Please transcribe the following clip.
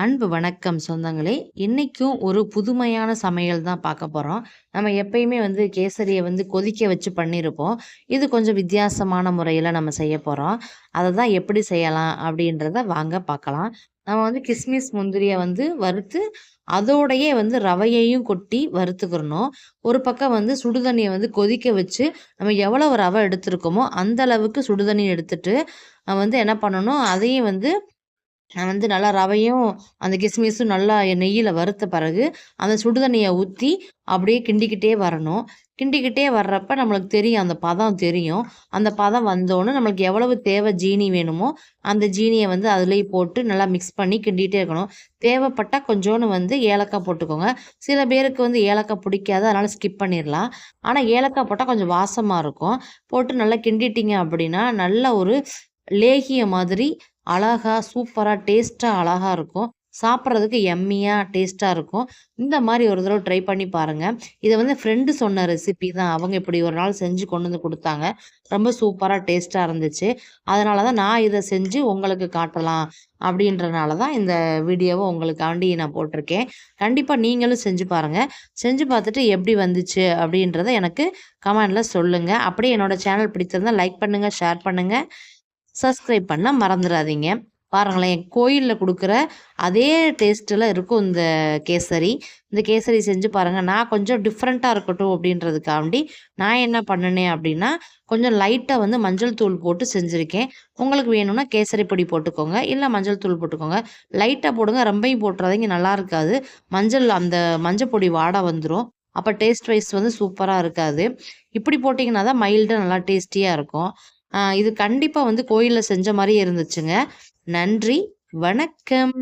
அன்பு வணக்கம் சொந்தங்களே! இன்றைக்கும் ஒரு புதுமையான சமையல் தான் பார்க்க போகிறோம் நம்ம எப்பயுமே வந்து கேசரியை வந்து கொதிக்க வச்சு பண்ணியிருப்போம். இது கொஞ்சம் வித்தியாசமான முறையில் நம்ம செய்ய போகிறோம் அதை தான் எப்படி செய்யலாம் அப்படின்றத வாங்க பார்க்கலாம். நம்ம வந்து கிஸ்மிஸ், முந்திரியை வந்து வறுத்து, அதோடையே வந்து ரவையையும் கொட்டி வறுத்துக்கிறணும். ஒரு பக்கம் வந்து சுடுதண்ணியை வந்து கொதிக்க வச்சு, நம்ம எவ்வளவு ரவை எடுத்திருக்கோமோ, அந்த அளவுக்கு சுடுதண்ணி எடுத்துட்டு, வந்து என்ன பண்ணணும், அதையும் வந்து வந்து நல்லா ரவையும், அந்த கிஸ்மிஸும் நல்லா நெய்யில் வறுத்த பிறகு, அந்த சுடுதண்ணியை ஊற்றி அப்படியே கிண்டிக்கிட்டே வரணும். கிண்டிக்கிட்டே வர்றப்ப நம்மளுக்கு தெரியும், அந்த பதம் தெரியும். அந்த பதம் வந்தோடனே நம்மளுக்கு எவ்வளவு தேவை ஜீனி வேணுமோ, அந்த ஜீனியை வந்து அதுலேயே போட்டு நல்லா மிக்ஸ் பண்ணி கிண்டிகிட்டே இருக்கணும். தேவைப்பட்டால் கொஞ்சோன்னு வந்து ஏலக்காய் போட்டுக்கோங்க. சில பேருக்கு வந்து ஏலக்காய் பிடிக்காது, அதனால் ஸ்கிப் பண்ணிடலாம் ஆனால் ஏலக்காய் போட்டால் கொஞ்சம் வாசமாக இருக்கும். போட்டு நல்லா கிண்டிட்டிங்க அப்படின்னா, நல்ல ஒரு லேகிய மாதிரி அழகா, சூப்பராக டேஸ்ட்டாக அழகாக இருக்கும். சாப்பிட்றதுக்கு எம்மியாக டேஸ்ட்டாக இருக்கும். இந்த மாதிரி ஒரு தடவை ட்ரை பண்ணி பாருங்கள் இதை வந்து ஃப்ரெண்டு சொன்ன ரெசிபி தான். அவங்க இப்படி ஒரு நாள் செஞ்சு கொண்டு வந்து கொடுத்தாங்க ரொம்ப சூப்பராக டேஸ்ட்டாக இருந்துச்சு. அதனால தான் நான் இதை செஞ்சு உங்களுக்கு காட்டலாம். அப்படின்றனால தான் இந்த வீடியோவை உங்களுக்காண்டி நான் போட்டிருக்கேன். கண்டிப்பாக நீங்களும் செஞ்சு பாருங்கள் செஞ்சு பார்த்துட்டு எப்படி வந்துச்சு அப்படின்றத எனக்கு கமெண்டில் சொல்லுங்கள் அப்படியே என்னோடய சேனல் பிடித்திருந்தா லைக் பண்ணுங்கள் ஷேர் பண்ணுங்கள் சப்ஸ்கிரைப் பண்ண மறந்துடாதீங்க பாருங்களேன், கோயிலில் கொடுக்குற அதே டேஸ்ட்டில் இருக்கும் இந்த கேசரி. இந்த கேசரி செஞ்சு பாருங்கள் நான் கொஞ்சம் டிஃப்ரெண்ட்டாக இருக்கட்டும் அப்படின்றதுக்காண்டி, நான் என்ன பண்ணினேன் அப்படின்னா, கொஞ்சம் லைட்டாக வந்து மஞ்சள் தூள் போட்டு செஞ்சுருக்கேன் உங்களுக்கு வேணும்னா கேசரி பொடி போட்டுக்கோங்க. இல்லை மஞ்சள் தூள் போட்டுக்கோங்க. லைட்டாக போடுங்க. ரொம்பையும் போட்டுறாதீங்க. நல்லா இருக்காது. மஞ்சள் அந்த மஞ்சள் பொடி வாடை வந்துடும் அப்போ டேஸ்ட் வைஸ் வந்து சூப்பராக இருக்காது. இப்படி போட்டிங்கன்னா தான் மைல்டாக நல்லா டேஸ்டியாக இருக்கும். இது கண்டிப்பா வந்து கோயில்ல செஞ்ச மாதிரியே இருந்துச்சுங்க. நன்றி, வணக்கம்.